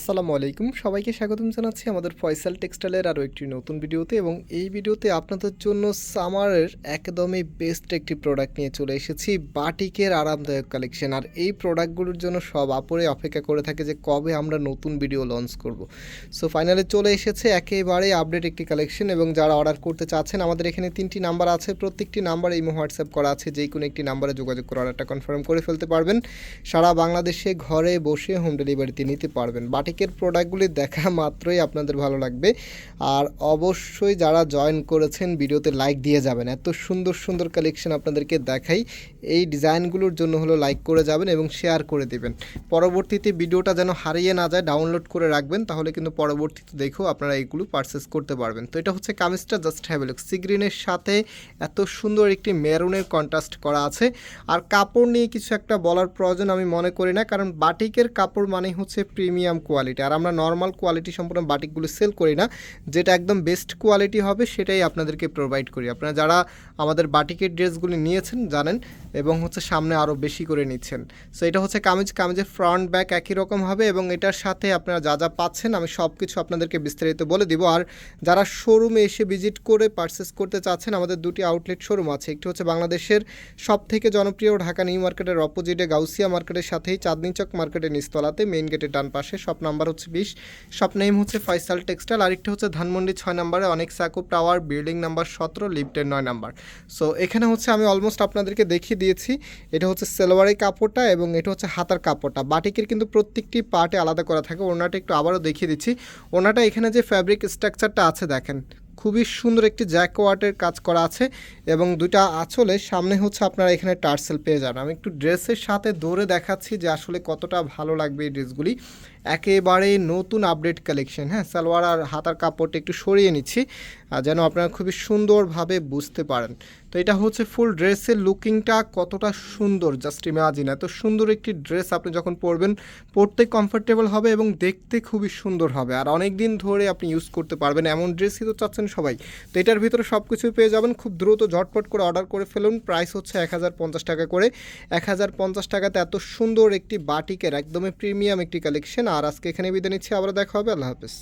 আসসালামু আলাইকুম। সবাইকে স্বাগতম জানাচ্ছি আমাদের ফয়সাল টেক্সটাইলের আরও একটি নতুন ভিডিওতে এবং এই ভিডিওতে আপনাদের জন্য সামারের একদমই বেস্ট একটি প্রোডাক্ট নিয়ে চলে এসেছি, বাটিকের আরামদায়ক কালেকশন আর এই প্রোডাক্টগুলোর জন্য সব আপরে অপেক্ষা করে থাকে যে কবে আমরা নতুন ভিডিও লঞ্চ করব। সো ফাইনালি চলে এসেছে একেবারে আপডেট একটি কালেকশন এবং যারা অর্ডার করতে চাচ্ছেন, আমাদের এখানে তিনটি নাম্বার আছে। প্রত্যেকটি নাম্বার ইমো হোয়াটসঅ্যাপ করা আছে যেই কোনো একটি নাম্বারে যোগাযোগ করে অর্ডারটা কনফার্ম করে ফেলতে পারবেন। সারা বাংলাদেশে ঘরে বসে হোম ডেলিভারিতে নিতে পারবেন। বাটিকের প্রোডাক্টগুলি দেখা মাত্রই আপনাদের ভালো লাগবে। আর অবশ্যই যারা জয়েন করেছেন, ভিডিওতে লাইক দিয়ে যাবেন। এত সুন্দর সুন্দর কালেকশন আপনাদেরকে দেখাই। এই ডিজাইনগুলোর জন্য হলো লাইক করে যাবেন এবং শেয়ার করে দিবেন। পরবর্তীতে ভিডিওটা যেন হারিয়ে না যায় ডাউনলোড করে রাখবেন, তাহলে কিন্তু পরবর্তীতে দেখেও আপনারা এইগুলো পারচেস করতে পারবেন। তো এটা হচ্ছে কামিজটা জাস্ট হ্যাভেলুক সিগ্রিনের সাথে এত সুন্দর একটি মেরুনের কন্ট্রাস্ট করা আছে। আর কাপড় নিয়ে কিছু একটা বলার প্রয়োজন আমি মনে করি না, কারণ বাটিকের কাপড় মানে হচ্ছে প্রিমিয়াম কোয়ালিটি আর আমরা নর্মাল কোয়ালিটি সম্পূর্ণ বাটিকগুলো সেল করি না, যেটা একদম বেস্ট কোয়ালিটি হবে, সেটাই আপনাদেরকে প্রোভাইড করি। আপনারা যারা আমাদের বাটিকের ড্রেসগুলি নিয়েছেন, জানেন, এবং হচ্ছে সামনে আরও বেশি করে নিচ্ছেন। সো এটা হচ্ছে কামিজ, কামিজের ফ্রন্ট ব্যাক একই রকম হবে, এবং এটার সাথে আপনারা যা যা পাচ্ছেন, আমি সব কিছু আপনাদেরকে বিস্তারিত বলে দিব। আর যারা শোরুমে এসে ভিজিট করে পারচেস করতে চাচ্ছেন, আমাদের দুটি আউটলেট শোরুম আছে। একটি হচ্ছে বাংলাদেশের সব থেকে জনপ্রিয় ঢাকা নিউ মার্কেটের অপোজিটে গাউসিয়া মার্কেটের সাথেই চাঁদনি চক মার্কেটের নিস্তলাতে মেইন গেটের ডান পাশে শপ নাম্বার হচ্ছে বিশ। শপ নেম হচ্ছে ফয়সাল টেক্সটাইল আরেকটা হচ্ছে ধানমন্ডি ছয় নাম্বারে, অনেক সাকো টাওয়ার বিল্ডিং নাম্বার সতেরো লিফটের নয় নাম্বার। সো এখানে হচ্ছে আমি অলমোস্ট আপনাদেরকে দেখিয়ে দিয়েছি, এটা হচ্ছে সেলোয়ারের কাপড়টা এবং এটা হচ্ছে হাতার কাপড়টা। বাটিকের কিন্তু প্রত্যেকটি পার্টে আলাদা করা থাকে। ওনাটা একটু আবারও দেখিয়ে দিচ্ছি। ওনাটা এখানে যে ফ্যাব্রিক স্ট্রাকচারটা আছে, দেখেন। খুবই সুন্দর একটি জ্যাকওয়ার্টের কাজ করা আছে এবং দুইটা আঁচলে সামনে হচ্ছে আপনারা এখানে টার্সেল পেয়ে যান আমি একটু ড্রেসের সাথে দৌড়ে দেখাচ্ছি যে আসলে কতটা ভালো লাগবে এই ড্রেসগুলি। একেবারে নতুন আপডেট কালেকশন হ্যাঁ সালোয়ার আর হাতার কাপড়টা একটু সরিয়ে নিচ্ছি যেন আপনারা খুবই সুন্দরভাবে বুঝতে পারেন। তো এটা হচ্ছে ফুল ড্রেসের লুকিংটা কতটা সুন্দর, জাস্ট ইমাজিন এত সুন্দর একটি ড্রেস আপনি যখন পরবেন পরতে কমফোর্টেবল হবে এবং দেখতে খুবই সুন্দর হবে। আর অনেক দিন ধরে আপনি ইউজ করতে পারবেন, এমন ড্রেসই তো চাচ্ছেন সবাই। তো এটার ভিতরে সব কিছুই পেয়ে যাবেন, খুব দ্রুত ঝটপট করে অর্ডার করে ফেলুন। প্রাইস হচ্ছে এক হাজার পঞ্চাশ টাকা করে। এক হাজার পঞ্চাশ টাকাতে এত সুন্দর একটি বাটিকের, একদমই প্রিমিয়াম একটি কালেকশন আর আজকে এখানে বিদায় নিচ্ছি আবার দেখা হবে, আল্লাহ হাফেজ।